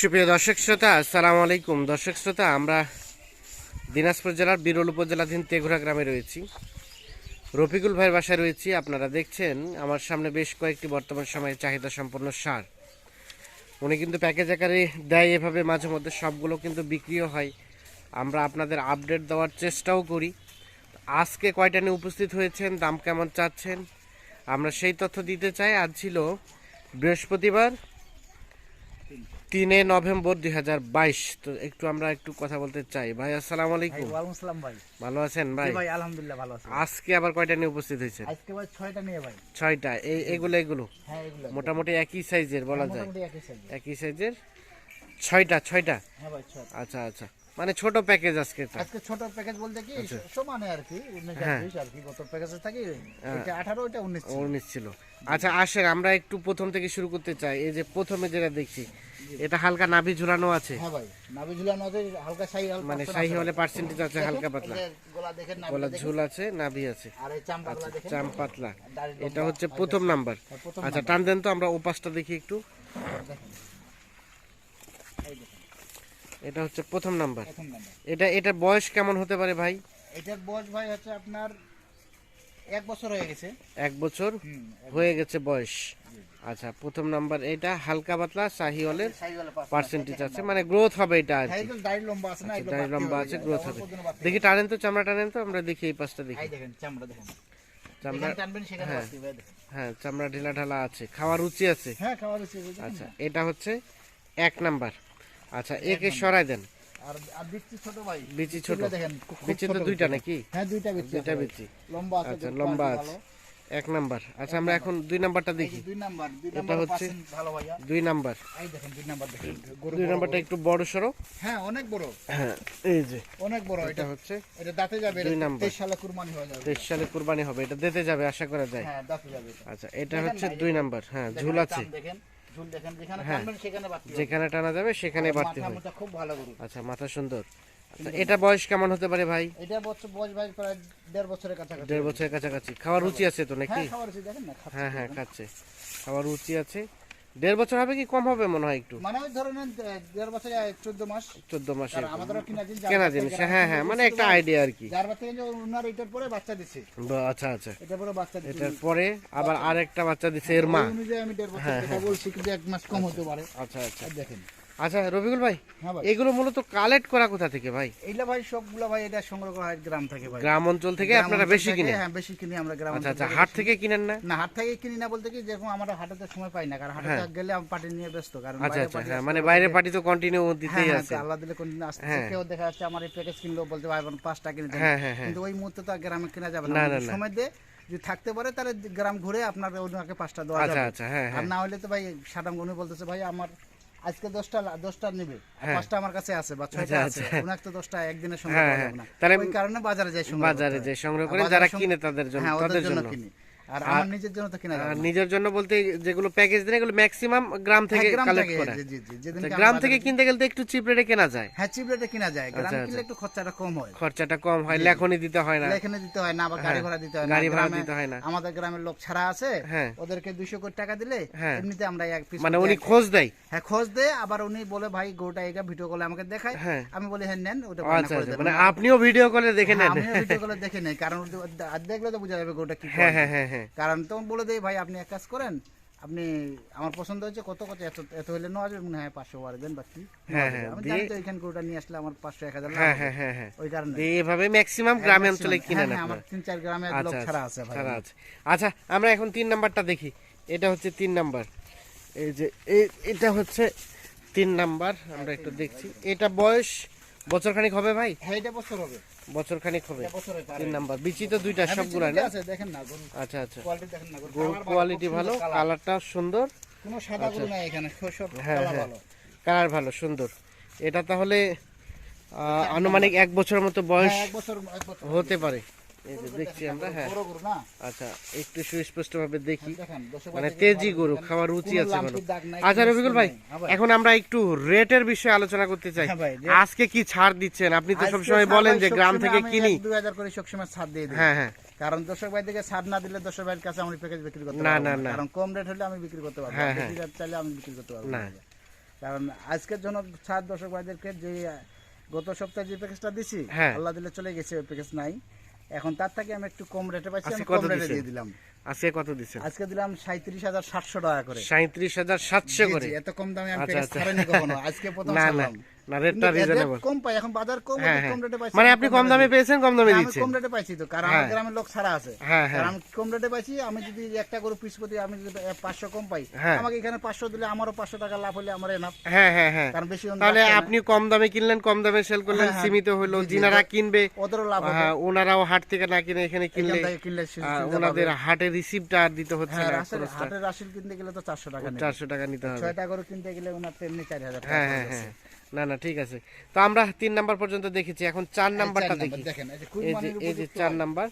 সুপ্রিয় দর্শক শ্রোতা, আসসালামু আলাইকুম। দর্শক শ্রোতা, আমরা দিনাজপুর জেলার বিরল উপজেলাধীন তেঘুরা গ্রামে রয়েছি। রফিকুল ভাইয়ের বাসায় রয়েছি। আপনারা দেখছেন, আমার সামনে বেশ কয়েকটি বর্তমান সময়ে চাহিদা সম্পন্ন সার। উনি কিন্তু প্যাকেজ আকারে দেয় এভাবে, মাঝে মধ্যে সবগুলো কিন্তু বিক্রিও হয়। আমরা আপনাদের আপডেট দেওয়ার চেষ্টাও করি। আজকে কয়টা নিয়ে উপস্থিত হয়েছেন, দাম কেমন চাচ্ছেন, আমরা সেই তথ্য দিতে চাই। আজ ছিল বৃহস্পতিবার তিনে নভেম্বর দুই হাজার বাইশ। তো একটু আমরা একটু কথা বলতে চাই। ভাই আসসালামু আলাইকুম। আসসালাম ভাই। ভালো আছেন ভাই? ভাই আলহামদুলিল্লাহ ভালো আছি। আজকে আবার কয়টা নিয়ে উপস্থিত হয়েছে আজকে ভাই ছয়টা নিয়ে ভাই। ছয়টা। এই এগুলো এগুলো? হ্যাঁ এগুলো মোটামুটি একই সাইজের বলা যায়। একই সাইজের। ছয়টা ছয়টা? হ্যাঁ ভাই ছয়টা। আচ্ছা আচ্ছা। মানে ছোট প্যাকেজ আজকে আজকে ছোট প্যাকেজ বলতে কি আচ্ছা। সমানে আর কি উনিশ আর হ্যাঁ। কি গত প্যাকেজে থাকি এটা আঠারো এটা উনিশ ছিল। উনিশ ছিল। আচ্ছা আসেন আমরা একটু প্রথম থেকে শুরু করতে চাই। এই যে প্রথমে যেটা দেখছি এটা হালকা নাভি ঝুলানো আছে। হ্যাঁ ভাই নাভি ঝুলানো আছে হালকা শাহি হালকা মানে শাহি হলে পার্সেন্টেজ আছে হালকা পাতলা। গলা দেখেন নাভি গলা ঝুল আছে নাভি আছে। আর এই চাম পাতলা দেখেন। চাম পাতলা। এটা হচ্ছে প্রথম নাম্বার। হ্যাঁ, আচ্ছা টান দেন তো আমরা ওপাশটা দেখি একটু। এটা হচ্ছে প্রথম নাম্বার। প্রথম নাম্বার। এটা এটা বয়স কেমন হতে পারে ভাই? এটার বয়স ভাই হচ্ছে আপনার এক বছর হয়ে গেছে। এক বছর হয়ে গেছে বয়স। আচ্ছা প্রথম নাম্বার এটা হালকা পাতলা শাহিওয়ালা পার্সেন্টেজ আছে মানে গ্রোথ হবে এটা আর হ্যাঁ কি দাড়ি লম্বা আছে না দাড়ি লম্বা আছে গ্রোথ হবে। দেখি টানেন তো চামড়া টানেন তো আমরা দেখি এই পাশটা দেখি। এই দেখেন চামড়া। হ্যাঁ। চামড়া ঢিলা ঢালা আছে খাওয়ার রুচি আছে। হ্যাঁ আচ্ছা এটা হচ্ছে এক নাম্বার। আচ্ছা একে সরাই দেন। আর আর বিচি ছোট ভাই। বিচি ছোট। দেখেন বিচি তো দুইটা নাকি? হ্যাঁ দুইটা বিচি দুইটা বিচি। লম্বা আছে আচ্ছা লম্বা আছে এক নাম্বার। আচ্ছা আমরা এখন দুই নাম্বারটা দেখি। দুই নাম্বার দুই এটা নাম্বার হচ্ছে- ভালো ভাইয়া। দুই নাম্বার। এই দেখেন দুই নাম্বার দেখেন দুই নাম্বারটা একটু বড় সড়ো। হ্যাঁ অনেক বড়। হ্যাঁ এই যে। অনেক বড় এটা হচ্ছে এটা দাঁতে যাবে দুই নাম্বার। তেইশ সালে কুরবানি হয়ে যাবে। তেইশ সালে কুরবানি হবে এটা দিতে যাবে আশা করা যায়। হ্যাঁ দাঁতে যাবে আচ্ছা এটা হচ্ছে দুই নাম্বার। হ্যাঁ ঝুল আছে। দেখেন। ঝুল দেখেন যেখানে হ্যাঁ। টানবেন সেখানে বাড়তি যেখানে টানা যাবে সেখানে বাড়তি হবে। খুব ভালো গরু আচ্ছা মাথা সুন্দর। আচ্ছা এটা বয়স কেমন হতে পারে ভাই? এটা বছর বয়স ভাই প্রায় দেড় বছরের কাছাকাছি দেড় বছরের কাছাকাছি। খাওয়ার রুচি আছে তো নাকি? হ্যাঁ খাওয়ার রুচি দেখেন না হ্যাঁ হ্যাঁ খাচ্ছে। খাওয়ার রুচি আছে। দেড় বছর হবে কি কম হবে মনে হয় একটু? মানে ওই দেড় বছর চোদ্দ মাস। চোদ্দ মাস আর আমাদেরও কিনা জিনিস কেনা জিনিস হ্যাঁ হ্যাঁ মানে একটা আইডিয়া আর কি। যার বাচ্চা কিন্তু ওনার এটার পরে বাচ্চা দিছে। আচ্ছা আচ্ছা। এটার পরে বাচ্চা দিছে। এটার পরে আবার আরেকটা বাচ্চা দিচ্ছে এর মা। অনুযায়ী আমি দেড় বছর কথা যেটা বলছি কিন্তু এক মাস কম হতে পারে। আচ্ছা আচ্ছা। দেখেন। আচ্ছা রবিকুল ভাই হ্যাঁ ভাই। এগুলো মূলত কালেক্ট করা কোথা থেকে ভাই? এইগুলা ভাই সবগুলো ভাই এটা সংগ্রহ করা হয় গ্রাম থেকে ভাই। গ্রাম অঞ্চল থেকে আপনারা বেশি কিনেন? হ্যাঁ বেশি কিনি আমরা গ্রাম আচ্ছা আচ্ছা হাট থেকে কিনেন না? না হাট থেকে কিনি না বলতে কি যেরকম আমরা হাটেতে সময় পাই না কারণ হাটে হ্যাঁ। গেলে আমি পার্টি নিয়ে ব্যস্ত কারণ আচ্ছা আচ্ছা হ্যাঁ মানে বাইরের পার্টি তো কন্টিনিউ হ্যাঁ দিতেই হ্যাঁ আছে। আল্লাহ দিলে আসতে হ্যাঁ। কেউ দেখা যাচ্ছে আমার এই প্যাকেজ কিনলো বলতে ভাই বোন পাঁচটা কিনে দেন। হ্যাঁ হ্যাঁ হ্যাঁ। কিন্তু ওই মুহূর্তে তো গ্রামে কেনা যাবে না। সময় দিয়ে যদি থাকতে পারে তাহলে গ্রাম ঘুরে আপনার ওনাকে পাঁচটা দেওয়া আচ্ছা যাবে। আচ্ছা হ্যাঁ আর হ্যাঁ না হলে তো ভাই সাদাম গনি বলতেছে ভাই আমার আজকে দশটা দশটা নেবে হ্যাঁ। পাঁচটা আমার কাছে আছে বা ছয়টা আচ্ছা, আছে আচ্ছা। ওনাকে তো দশটা একদিনে সময় হ্যাঁ, দেওয়া হ্যাঁ। যাবে না তাহলে- ওই কারণে বাজারে যাই সংগ্রহ বাজারে যাই সংগ্রহ করে যারা কিনে তাদের জন্য তাদের জন্য কিনি আর আমার নিজের জন্য তো কিনা যাবে আর নিজের জন্য বলতে যেগুলো প্যাকেজ দেন এগুলো ম্যাক্সিমাম গ্রাম থেকে হ্যাঁ, কালেক্ট থেকে, করা। জি, জি, জি, যেদিনকে আচ্ছা, আমি গ্রাম থেকে কিনতে গেলে একটু চিপ রেটে কেনা যায়। হ্যাঁ চিপ রেটে কিনা যায়। গ্রামে আচ্ছা, কিনলে একটু খরচাটা কম হয়। খরচাটা কম হয় লেখনি দিতে হয় না। এখানে দিতে হয় না বা গাড়ি ভাড়া দিতে হয় না। গাড়ি ভাড়া দিতে হয় না। আমাদের গ্রামের লোক ছাড়া আছে হ্যাঁ। ওদেরকে দুইশো কোটি টাকা দিলে হ্যাঁ। এমনিতে আমরা এক পিস মানে উনি খোঁজ দেয়। হ্যাঁ খোঁজ দেয় আবার উনি বলে ভাই গোটা এটা ভিডিও কলে আমাকে দেখায়। হ্যাঁ। আমি বলি হ্যাঁ নেন ওটা আচ্ছা করে আচ্ছা দেন। মানে আপনিও ভিডিও করে দেখে হ্যাঁ, নেন। আমিও ভিডিও কলে দেখে নেই কারণ দেখলে তো বোঝা যাবে গোটা কি হ্যাঁ হ্যাঁ হ্যাঁ হ্যাঁ। কারণ তখন বলে দেয় ভাই আপনি এক কাজ করেন আপনি আমার পছন্দ হচ্ছে কত কত এত এত হলে নেওয়া যাবে। মনে হয় পাঁচশো বারে দেন বা কি হ্যাঁ, হ্যাঁ, আমি জানি তো এখানে গরুটা নিয়ে আসলে আমার পাঁচশো এক হাজার হ্যাঁ হ্যাঁ হ্যাঁ হ্যাঁ। ওই কারণে। এভাবে ম্যাক্সিমাম গ্রামে অঞ্চলে হ্যাঁ, কিনেন হ্যাঁ, আমার তিন চার গ্রামের লোক আচ্ছা ছাড়া আছে ভাই। ছাড়া আছে। আচ্ছা আমরা এখন তিন নাম্বারটা দেখি। এটা হচ্ছে তিন নাম্বার। এই যে এটা হচ্ছে তিন নাম্বার। আমরা একটু দেখছি। এটা বয়স বছর খানিক হবে ভাই? হ্যাঁ এটা বছর হবে। বছর খানিক হবে পারে। তিন নাম্বার। বিচি তো দুইটা সব সবগুলা না? দেখেন না আচ্ছা আচ্ছা। কোয়ালিটি দেখেন না গরুর কোয়ালিটি ভালো কালারটা সুন্দর। কোনো সাদা গরু নাই এখানে সব সব হ্যাঁ, হ্যাঁ। ভালো। কালার ভালো সুন্দর। এটা তাহলে আনুমানিক এক বছরের মতো বয়স হ্যাঁ, হতে পারে। এই যে দেখছি আমরা হ্যাঁ আচ্ছা একটু দেখি মানে ভাই তেজি গরু খাওয়ার রুচি আছে আচ্ছা রবিকুল ভাই নাই। হ্যাঁ ভাই। এখন আমরা একটু রেটের বিষয়ে আলোচনা করতে চাই হ্যাঁ ভাই, rate- আজকে কি ছাড় দিচ্ছেন আপনি তো সবসময় বলেন যে গ্রাম থেকে কিনি এক দুই হাজার করে সবসময় ছাড় দিয়ে দিই হ্যাঁ হ্যাঁ কারণ দর্শক ভাই থেকে ছাড় না দিলে দর্শক ভাইয়ের কাছে আমি প্যাকেজ বিক্রি করতে পারব না। কারণ কম রেট হলে আমি বিক্রি করতে পারব হ্যাঁ, না। হ্যাঁ। বেশি রেট চাইলে আমি বিক্রি করতে পারব না। কারণ আজকের জন্য ছাড় দর্শক ভাইদেরকে যে গত সপ্তাহে যে প্যাকেজটা দিছি হ্যাঁ। আল্লাহ দিলে চলে গেছে ওই প্যাকেজ নাই এখন তার থেকে আমি একটু কম রেটে পাচ্ছি আমি কম রেটে দিয়ে দিলাম। আজকে কত দিচ্ছেন? আজকে দিলাম সাঁত্রিশ হাজার সাতশো টাকা করে। সাঁত্রিশ হাজার সাতশো করে? এত কম দামে আমি আচ্ছা, প্যাকেজ আচ্ছা। কখনো। আজকে প্রথম না না না রেটটা রিজনেবল কম পাই এখন বাজার কম হ্যাঁ হ্যাঁ। কম রেটে পাইছি মানে আপনি কম দামে পেয়েছেন কম দামে হ্যাঁ, আমি দিচ্ছেন। কম রেটে পাইছি তো কারণ হ্যাঁ। আমার গ্রামের লোক ছাড়া আছে। হ্যাঁ, হ্যাঁ। কারণ আমি কম রেটে পাইছি আমি যদি একটা গরু পিস প্রতি আমি যদি পাঁচশো কম পাই হ্যাঁ। আমাকে এখানে পাঁচশো দিলে আমারও পাঁচশো টাকা লাভ হলে আমার এনাফ হ্যাঁ হ্যাঁ হ্যাঁ। কারণ বেশি তাহলে আপনি কম দামে কিনলেন কম দামে সেল করলেন হ্যাঁ, হ্যাঁ। সীমিত হলো জি, জি, যিনারা কিনবে ওদেরও লাভ হবে। হ্যাঁ, ওনারাও হাট থেকে না কিনে এখানে কিনলে ওনাদের। হাটের রিসিপ্টটা আর দিতে হচ্ছে হ্যাঁ না। হাটের রাশিল কিনতে গেলে তো চারশো টাকা নেবে। চারশো টাকা নিতে হবে। কিনতে গেলে ওনার তেমনি চার হাজার টাকা হ্যাঁ হ্যাঁ হ্যাঁ। না না ঠিক আছে। তো আমরা তিন নাম্বার পর্যন্ত দেখেছি। এখন চার এই নাম্বারটা দেখি। এই যে এই যে কুরবানির এই যে উপযুক্ত চার হয়। নাম্বার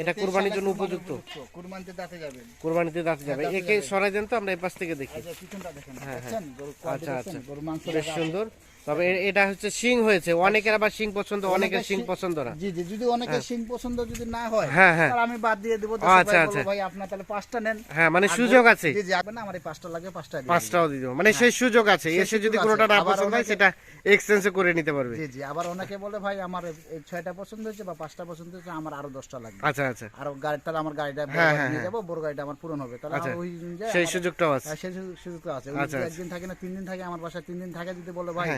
এটা কুরবানির জন্য উপযুক্ত। কুরবানিতে দাঁতে যাবেন। কুরবানিতে দাঁতে যাবে। একে। সরাই দেন তো আমরা এই পাশ থেকে দেখি। পিছনটা দেখেন হ্যাঁ, আচ্ছা আচ্ছা। বেশ সুন্দর। তবে এটা হচ্ছে শিং হয়েছে। অনেকের আবার শিং পছন্দ অনেকের শিং শিং- পছন্দ না। জি জি যদি অনেকের সিং পছন্দ যদি না হয় হ্যাঁ, হ্যাঁ। তাহলে আমি বাদ দিয়ে দেবো। আচ্ছা, আচ্ছা। ভাই আপনার তাহলে পাঁচটা নেন। হ্যাঁ মানে সুযোগ আছে। জি জি আপনার না আমার এই পাঁচটা লাগে পাঁচটা দিয়ে পাঁচটাও দিয়ে দেবো। মানে সেই সুযোগ আছে। এসে যদি কোনোটা না পছন্দ হয় সেটা এক্সচেঞ্জ করে নিতে পারবে। জি জি আবার অনেকে বলে ভাই আমার এই ছয়টা পছন্দ হয়েছে বা পাঁচটা পছন্দ হয়েছে আমার আরও দশটা লাগবে। আচ্ছা আচ্ছা। আর গাড়ি তাহলে আমার গাড়িটা হ্যাঁ, হ্যাঁ, নিয়ে হ্যাঁ। যাব বড় গাড়িটা আমার পূরণ হবে। তাহলে আচ্ছা। ওই সেই সুযোগটাও আছে। হ্যাঁ, সেই সুযোগ- সুযোগ আছে। আচ্ছা, আচ্ছা। একদিন থাকে না তিন দিন থাকে আমার বাসায় তিন দিন থাকে যদি বলে ভাই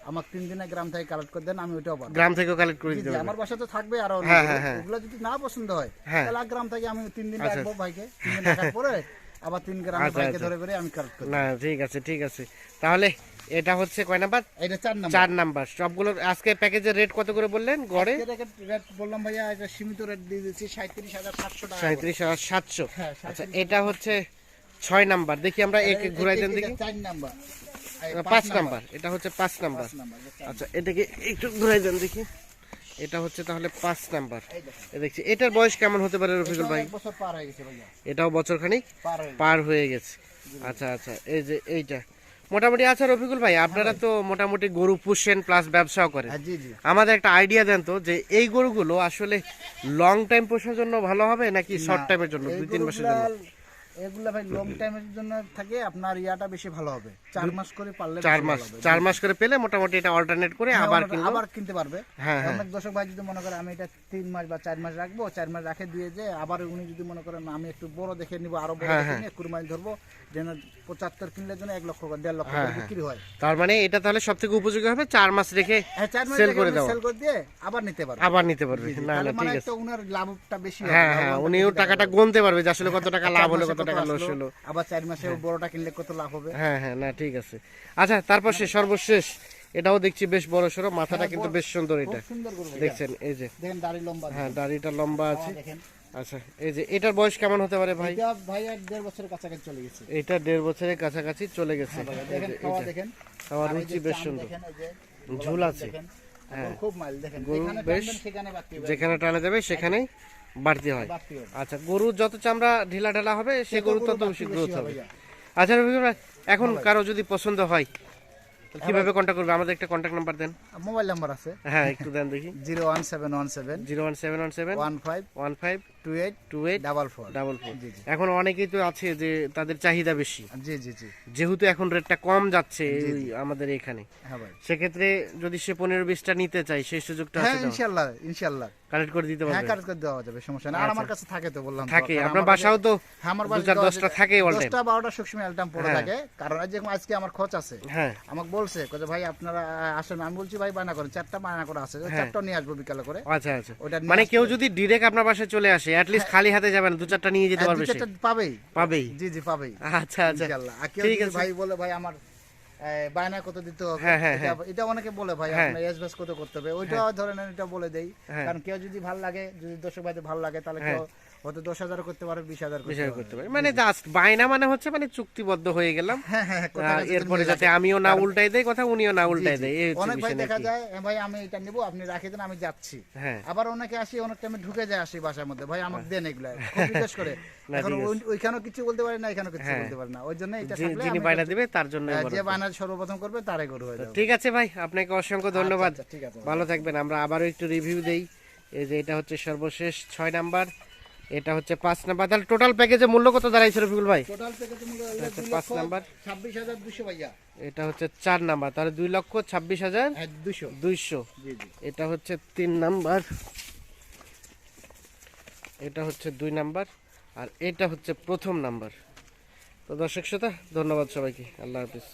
হ্যাঁ। আমার তিন দিনে গ্রাম থেকে কালেক্ট করে দেন আমি ওইটাও পারব গ্রাম থেকেও কালেক্ট করে পারবে। আমার বাসা তো থাকবে আর হ্যাঁ, হ্যাঁ, হ্যাঁ। ওগুলো যদি না পছন্দ হয় হ্যাঁ। তাহলে গ্রাম থেকে আমি তিন দিন আচ্ছা। রাখব ভাইকে। তিন দিন রাখার পরে আবার তিন গ্রামের আচ্ছা, ভাইকে আচ্ছা। ধরে করে আমি কালেক্ট করি না ঠিক আছে ঠিক আছে। তাহলে এটা হচ্ছে কয় নাম্বার? এটা চার নাম্বার। চার নাম্বার। সবগুলোর আজকে প্যাকেজের রেট কত করে বললেন? গড়ে? রেট- বললাম ভাইয়া এটা সীমিত রেট দিয়ে দিচ্ছি সাঁত্রিশ হাজার সাতশো টাকা সাঁত্রিশ হাজার সাতশো। হ্যাঁ, আচ্ছা এটা হচ্ছে ছয় নাম্বার। দেখি আমরা এক ঘুরাই দেন দেখি। চার নাম্বার। পাঁচ নাম্বার। এটা হচ্ছে পাঁচ নাম্বার। আচ্ছা এটাকে একটু ঘুরাই দেন দেখি। এটা হচ্ছে তাহলে পাঁচ নাম্বার। দেখছি এটার বয়স কেমন হতে পারে রফিকুল ভাই? এটাও বছর খানিক পার হয়ে গেছে। আচ্ছা আচ্ছা এই যে এইটা। মোটামুটি আচ্ছা রফিকুল ভাই আপনারা তো মোটামুটি গরু পুষেন প্লাস ব্যবসাও করেন। হ্যাঁ আমাদের একটা আইডিয়া দেন তো যে এই গরুগুলো আসলে লং টাইম পোষার জন্য ভালো হবে নাকি শর্ট টাইমের জন্য দুই তিন মাসের জন্য? এগুলা ভাই লং টাইমের জন্য থাকে আপনার ইয়াটা বেশি ভালো হবে। চার মাস করে পারলে চার মাস চার মাস করে পেলে মোটামুটি এটা অল্টারনেট করে হ্যাঁ, আবার কিনবো। আবার কিনতে পারবে। হ্যাঁ, হ্যাঁ। অনেক দর্শক ভাই যদি মনে করে আমি এটা তিন মাস বা চার মাস রাখব চার মাস রাখে দিয়ে যে আবার উনি যদি মনে করেন আমি একটু বড় দেখে নিবো আরও বড় দেখে। নিয়ে কুরবানি ধরবো যেন পঁচাত্তর কিনলে যেন এক লক্ষ দেড় লক্ষ করে। বিক্রি হয়। তার মানে এটা তাহলে সব থেকে উপযোগী হবে চার মাস রেখে হ্যাঁ সেল করে দেওয়া। সেল করে দিয়ে আবার নিতে পারবে আবার নিতে পারবে। না না মানে ঠিক একটা আছে। উনার লাভটা বেশি হবে হ্যাঁ হ্যাঁ উনিও টাকাটা গুনতে পারবে যে আসলে কত টাকা লাভ হলো কত টাকা লস হলো। আবার চার মাসে বড়টা কিনলে কত লাভ হবে? হ্যাঁ হ্যাঁ না ঠিক আছে। আচ্ছা তারপর সে সর্বশেষ এটাও দেখছি বেশ বড় সড়ো মাথাটা হ্যাঁ, কিন্তু বেশ সুন্দর এটা। দেখছেন এই যে। দেখেন দাড়ি লম্বা হ্যাঁ দাড়িটা লম্বা আছে। আচ্ছা এই যে এটার বয়স কেমন হতে পারে ভাই? এটা ভাই এক দেড় বছরের কাছাকাছি চলে গেছে। এটা দেড় বছরের কাছাকাছি চলে গেছে। দেখেন। দেখেন। রুচি বেশ সুন্দর। ঝুল আছে। হ্যাঁ। খুব মাইল দেখেন গরু যেখানে সেখানে বাড়তি যেখানে টানা যাবে সেখানেই বাড়তি হয়। আচ্ছা গরু যত চামড়া ঢিলা ঢালা হবে সে গরু তত বেশি গ্রোথ হবে, আচ্ছা এখন কারও যদি পছন্দ হয় কীভাবে কন্ট্যাক্ট করবে? আমাদের একটা কন্ট্যাক্ট নাম্বার দেন। মোবাইল নাম্বার আছে। হ্যাঁ একটু দেন দেখি। Zero one seven one seven zero one seven one seven one five one five two eight two eight double four double four এখন অনেকেই তো আছে যে তাদের চাহিদা বেশি। জি জি জি। যেহেতু এখন রেটটা কম যাচ্ছে আমাদের এখানে। হ্যাঁ সেক্ষেত্রে যদি সে পনেরো বিশটা নিতে চাই সেই সুযোগটা হ্যাঁ আছে ইনশাল্লাহ ইনশাল্লাহ। কালেক্ট করে দিতে হ্যাঁ পারবে। কাজ করে দেওয়া যাবে সমস্যা নেই। আর আমার কাছে থাকে তো বললাম আচ্ছা। থাকে আপনার বাসাও তো হ্যাঁ, আমার দশটা যায়- থাকে all time। দশটা বারোটা সবসময় অ্যালটাম পড়ে হ্যাঁ। থাকে কারণ আজ যেরকম আজকে আমার খোঁজ আছে। হ্যাঁ। আমাকে বলছে যে ভাই আপনারা আসেন। আমি বলছি ভাই বায়না করেন চারটা বায়না করে আছে। ওই হ্যাঁ। চারটা নিয়ে আসব বিকালে করে। আচ্ছা আচ্ছা। ওটা মানে কেউ যদি ডিরেক্ট আপনার বাসায় চলে আসে অ্যাটলিস্ট খালি হাতে যাবেন দু চারটা নিয়ে যেতে হ্যাঁ, পারবে দু সে। চারটা পাবেই। পাবেই। জি জি পাবেই। আচ্ছা আচ্ছা। ইনশাআল্লাহ আর কেউ ঠিক আছে। ভাই বলে ভাই আমার বায়না কত দিতে হবে? হ্যাঁ, হ্যাঁ, এটা- এটা অনেকে বলে ভাই হ্যাঁ। আপনার এসবেস কত করতে হবে? ওইটা ধরেন এটা বলে দেই। হ্যাঁ। কারণ কেউ যদি ভালো লাগে যদি দর্শক ভাইদের ভালো লাগে তাহলে কেউ হয়তো দশ হাজার করতে পারে বিশ হাজার করতে পারি। মানে জাস্ট বায়না মানে হচ্ছে মানে চুক্তিবদ্ধ হয়ে গেলাম। হ্যাঁ হ্যাঁ হ্যাঁ, এরপরে যাতে আমিও না উল্টাই দেয় কথা উনিও না উল্টাই দেয় অনেক ভাই দেখা যায় ভাই আমি এটা নিব আপনি রাখে দেন আমি যাচ্ছি। আবার অনেকে আসি অনেক টাইমে ঢুকে যায় আসি বাসার মধ্যে ভাই আমাকে দেন এগুলা। খুব করে। এখন ঠিক আছে। ওইখানেও কিছু বলতে পারি না এখানেও কিছু। বলতে পারি না। ওই জন্য এটা যিনি বায়না দিবে তার জন্য যে বায়না সর্বপ্রথম করবে তারে গরু হয়ে যাবে। ঠিক আছে ভাই আপনাকে অসংখ্য ধন্যবাদ। আচ্ছা, ঠিক আছে। ভালো থাকবেন। আমরা আবারও একটু রিভিউ দেই। এই যে এটা হচ্ছে সর্বশেষ ছয় নাম্বার। এটা হচ্ছে পাঁচ নাম্বার। তাহলে টোটাল প্যাকেজে মূল্য কত দাঁড়াইছে রফিকুল ভাই? টোটাল প্যাকেজ মূল্য হলো পাঁচ নাম্বার। ছাব্বিশ হাজার দুশো ভাইয়া। এটা হচ্ছে চার নাম্বার। তাহলে দুই লক্ষ ছাব্বিশ হাজার হ্যাঁ দুশো দুইশো। এটা হচ্ছে তিন নাম্বার। এটা হচ্ছে দুই নাম্বার। আর এটা হচ্ছে প্রথম নাম্বার। তো দর্শক শ্রোতা ধন্যবাদ সবাইকে। আল্লাহ হাফিজ।